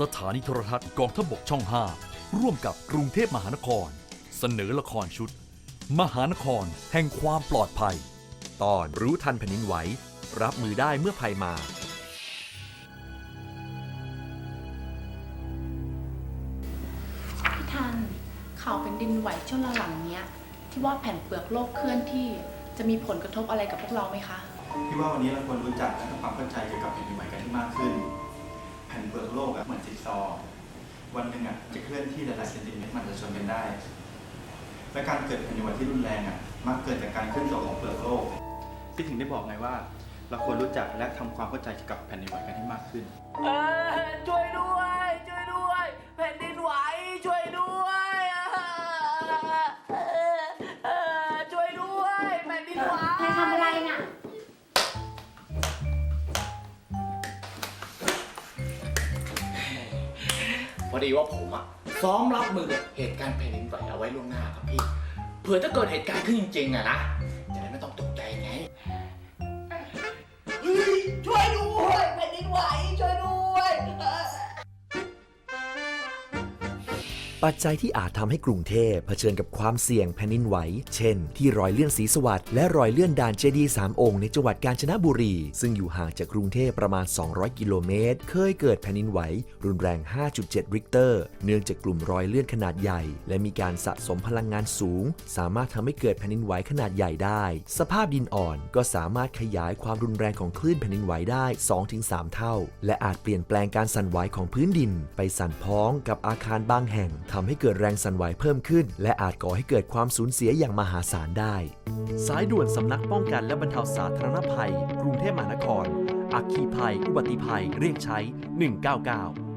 สถานีโทรทัศน์กองทพบกช่อง 5 ร่วมกับกรุงเทพมหานคร เสนอละครชุด มหานครแห่งความปลอดภัย ตอนรู้ทันแผ่นดินไหว รับมือได้เมื่อภัยมา พี่ทันข่าวเป็นดินไหวช่วงหลังๆเนี้ย ที่ว่าแผ่นเปลือกโลกเคลื่อนที่จะมีผลกระทบอะไรกับพวกเราไหมคะ พี่ว่าวันนี้เราควรรู้จักและทำความเข้าใจเกี่ยวกับ ซอว์วันหนึ่งอะจะเคลื่อนที่หลายๆเซนติเมตรมันจะชนกันได้ และการเกิดแผ่นดินไหวที่รุนแรงอะมักเกิดจากการเคลื่อนตัวของเปลือกโลกพี่ถึงได้บอกไงว่า เราควรรู้จักและทำความเข้าใจเกี่ยวกับแผ่นดินไหวกันให้มากขึ้น เออช่วยด้วย ช่วยด้วย แผ่นดินไหวช่วยด้วยเออเออช่วยด้วยแผ่นดินไหว ใครทำอะไรน่ะ อดีว่าผมอะซ้อมรับมือกับเหตุการณ์แผ่นดินไหวเอาไว้ล่วงหน้าครับพี่ เผื่อถ้าเกิดเหตุการณ์ขึ้นจริงๆอะนะ ปัจจัยที่อาจทำให้กรุงเทพเผชิญกับความเสี่ยงแผ่นดินไหว เช่น ที่รอยเลื่อนศรีสวัสด์และรอยเลื่อนดานเจดีย์สามองค์ในจังหวัดกาญจนบุรี ซึ่งอยู่ห่างจากกรุงเทพประมาณ 200 กิโลเมตร เคยเกิดแผ่นดินไหว รุนแรง 5.7 ริกเตอร์ เนื่องจากกลุ่มรอยเลื่อนขนาดใหญ่ และมีการสะสมพลังงานสูง สามารถทำให้เกิดแผ่นดินไหวขนาดใหญ่ได้ สภาพดินอ่อนก็สามารถขยายความรุนแรงของคลื่นแผ่นดินไหวได้ 2-3 เท่า และอาจเปลี่ยนแปลงการสั่นไหวของพื้นดิน ไปสั่นพ้องกับอาคารบางแห่งทำให้เกิดแรงสั่นไหวเพิ่มขึ้น และอาจก่อให้เกิดความสูญเสียอย่างมหาศาลได้ สายด่วนสำนักป้องกันและบรรเทาสาธารณภัย กรุงเทพมหานคร อัคคีภัย อุบัติภัย เรียกใช้ 199